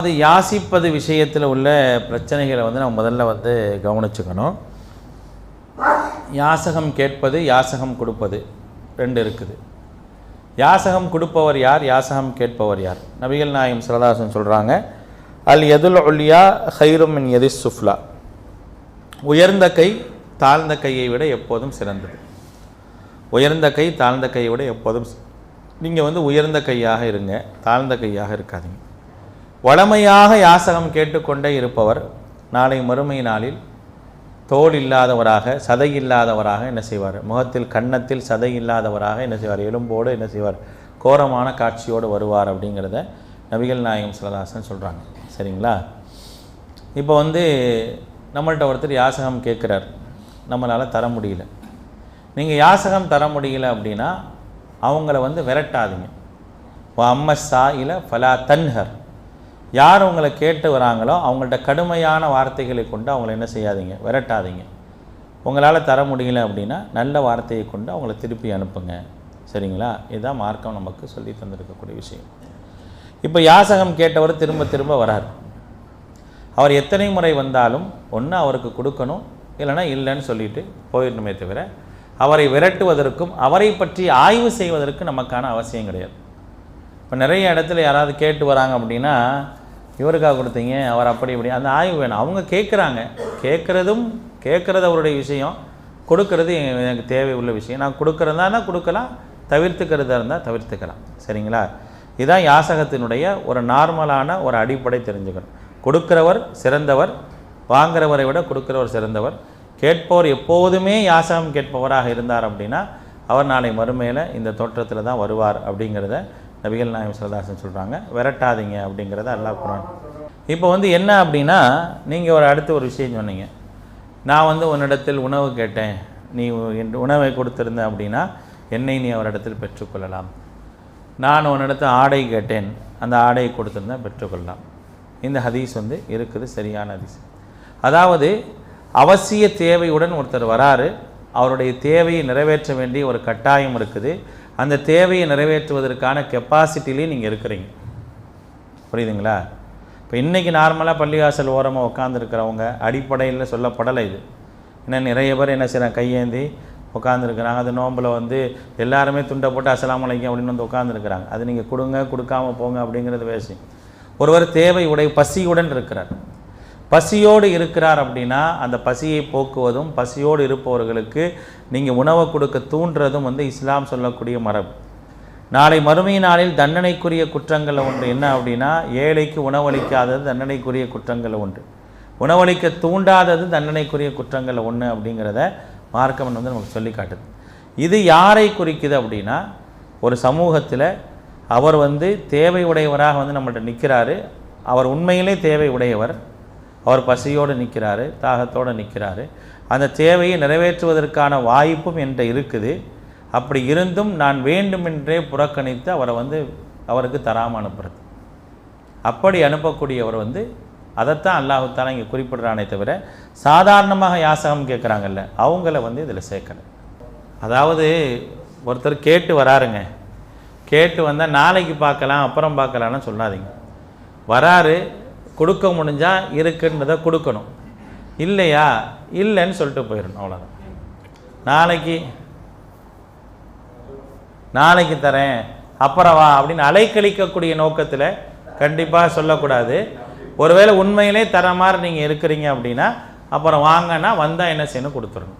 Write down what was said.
அது யாசிப்பது விஷயத்தில் உள்ள பிரச்சனைகளை வந்து நம்ம முதல்ல வந்து கவனிச்சுக்கணும். யாசகம் கேட்பது யாசகம் கொடுப்பது. ரெண்டு இருக்குது. யாசகம் கொடுப்பவர் யார்? யாசகம் கேட்பவர் யார்? நபிகள் நாயம் சிலதாசன் சொல்கிறாங்க அல் எதுல் ஒல்லியா ஹைரும் மின் எதி சுஃப்லா. உயர்ந்த கை தாழ்ந்த கையை விட எப்போதும் சிறந்தது. உயர்ந்த கை தாழ்ந்த கையை விட எப்போதும் நீங்கள் வந்து உயர்ந்த கையாக இருங்க தாழ்ந்த கையாக இருக்காதீங்க. வளமையாக யாசகம் கேட்டுக்கொண்டே இருப்பவர் நாளை மறுமை நாளில் தோல் இல்லாதவராக சதை இல்லாதவராக என்ன செய்வார்? முகத்தில் கன்னத்தில் சதை இல்லாதவராக என்ன செய்வார்? எலும்போடு என்ன செய்வார்? கோரமான காட்சியோடு வருவார் அப்படிங்கிறத நபிகள் நாயகம் சிலதாசன் சொல்கிறாங்க சரிங்களா? இப்போ வந்து நம்மள்கிட்ட ஒருத்தர் யாசகம் கேட்குறார். நம்மளால் தர முடியல. நீங்கள் யாசகம் தர முடியல அப்படின்னா அவங்கள வந்து விரட்டாதீங்க. அம்ம சாயில ஃபலா தன்ஹர். யார் உங்களை கேட்டு வராங்களோ அவங்கள்ட்ட கடுமையான வார்த்தைகளை கொண்டு அவங்கள என்ன செய்யாதீங்க விரட்டாதீங்க. உங்களால் தர முடியல அப்படின்னா நல்ல வார்த்தையை கொண்டு அவங்கள திருப்பி அனுப்புங்க. சரிங்களா? இதுதான் மார்க்கம் நமக்கு சொல்லி தந்திருக்கக்கூடிய விஷயம். இப்போ யாசகம் கேட்டவர் திரும்ப திரும்ப வரார். அவர் எத்தனை முறை வந்தாலும் ஒன்று அவருக்கு கொடுக்கணும் இல்லைன்னா இல்லைன்னு சொல்லிட்டு போயிடணுமே தவிர அவரை விரட்டுவதற்கும் அவரை பற்றி ஆய்வு செய்வதற்கு நமக்கான அவசியம் கிடையாது. இப்போ நிறைய இடத்துல யாராவது கேட்டு வராங்க அப்படின்னா இவருக்காக கொடுத்தீங்க அவர் அப்படி இப்படி. அந்த ஆய்வு வேணும். அவங்க கேட்குறாங்க கேட்குறதும் கேட்குறது அவருடைய விஷயம். கொடுக்கறது எனக்கு தேவை உள்ள விஷயம். நான் கொடுக்குறதானா கொடுக்கலாம் தவிர்த்துக்கிறதா இருந்தால் தவிர்த்துக்கலாம். சரிங்களா? இதுதான் யாசகத்தினுடைய ஒரு நார்மலான ஒரு அடிப்படை தெரிஞ்சுக்கணும். கொடுக்கிறவர் சிறந்தவர் வாங்குறவரை விட கொடுக்கிறவர் சிறந்தவர். கேட்பவர் எப்போதுமே யாசகம் கேட்பவராக இருந்தார் அப்படின்னா அவர் நாளை மறுமையில் இந்த தோற்றத்தில் தான் வருவார் அப்படிங்கிறத நபிகள் நாயம் சரதாசன் சொல்கிறாங்க விரட்டாதீங்க அப்படிங்கிறத அல்லா குரான். இப்போ வந்து என்ன அப்படின்னா நீங்கள் ஒரு அடுத்த ஒரு விஷயம் சொன்னீங்க. நான் வந்து உன்னிடத்தில் உணவு கேட்டேன். நீ என் உணவை கொடுத்துருந்த அப்படின்னா என்னை நீ அவரிடத்தில் பெற்றுக்கொள்ளலாம். நான் உன்னிடத்தில் ஆடை கேட்டேன். அந்த ஆடையை கொடுத்துருந்தேன் பெற்றுக்கொள்ளலாம். இந்த ஹதீஸ் வந்து இருக்குது சரியான ஹதீஸ். அதாவது அவசிய தேவையுடன் ஒருத்தர் வராரு. அவருடைய தேவையை நிறைவேற்ற வேண்டிய ஒரு கட்டாயம் இருக்குது. அந்த தேவையை நிறைவேற்றுவதற்கான கெப்பாசிட்டிலையும் நீங்கள் இருக்கிறீங்க. புரியுதுங்களா? இப்போ இன்றைக்கி நார்மலாக பள்ளிவாசல் ஓரமாக உட்காந்துருக்கிறவங்க அடிப்படையில் சொல்லப்படலை இது. ஏன்னா நிறைய பேர் என்ன செய்கிறாங்க கையேந்தி உட்காந்துருக்குறாங்க அது நோம்பில் வந்து எல்லாருமே துண்டை போட்டு அசலாம் அலைக்கும் அப்படின்னு வந்து உட்காந்துருக்குறாங்க அது நீங்கள் கொடுங்க கொடுக்காம போங்க அப்படிங்கிறது பேசி ஒருவர் தேவை உடை பசியுடன் இருக்கிறார். பசியோடு இருக்கிறார் அப்படின்னா அந்த பசியை போக்குவதும் பசியோடு இருப்பவர்களுக்கு நீங்கள் உணவை கொடுக்க தூண்டுறதும் வந்து இஸ்லாம் சொல்லக்கூடிய மரபு. நாளை மறுமை நாளில் தண்டனைக்குரிய குற்றங்களில் ஒன்று என்ன அப்படின்னா ஏழைக்கு உணவளிக்காதது தண்டனைக்குரிய குற்றங்கள் ஒன்று. உணவளிக்க தூண்டாதது தண்டனைக்குரிய குற்றங்களில் ஒன்று அப்படிங்கிறத மார்க்கம் வந்து நமக்கு சொல்லி காட்டுது. இது யாரை குறிக்குது அப்படின்னா ஒரு சமூகத்தில் அவர் வந்து தேவை உடையவராக வந்து நம்மள்கிட்ட நிற்கிறாரு அவர் உண்மையிலே தேவை உடையவர். அவர் பசியோடு நிற்கிறாரு தாகத்தோடு நிற்கிறாரு. அந்த தேவையை நிறைவேற்றுவதற்கான வாய்ப்பும் என்கிட்ட இருக்குது. அப்படி இருந்தும் நான் வேண்டுமென்றே புறக்கணித்து அவரை வந்து அவருக்கு தராமல் அனுப்புறது. அப்படி அனுப்பக்கூடியவர் வந்து அதைத்தான் அல்லாஹுத்தாலா இங்கே குறிப்பிடுறானே தவிர சாதாரணமாக யாசகம் கேட்குறாங்கல்ல அவங்கள வந்து இதில் சேர்க்கலை. அதாவது ஒருத்தர் கேட்டு வராருங்க. கேட்டு வந்தால் நாளைக்கு பார்க்கலாம் அப்புறம் பார்க்கலான்னு சொல்லாதீங்க. வராரு கொடுக்க முடிஞ்சால் இருக்குன்றதை கொடுக்கணும். இல்லையா? இல்லைன்னு சொல்லிட்டு போயிடணும் அவ்வளோதான் நாளைக்கு நாளைக்கு தரேன் அப்புறம் வா அப்படின்னு அலைக்கழிக்கக்கூடிய நோக்கத்தில் கண்டிப்பாக சொல்லக்கூடாது. ஒருவேளை உண்மையிலே தர மாதிரி நீங்கள் இருக்கிறீங்க அப்படின்னா அப்புறம் வாங்கன்னா வந்தால் என்ன செய்யணும்? கொடுத்துடணும்.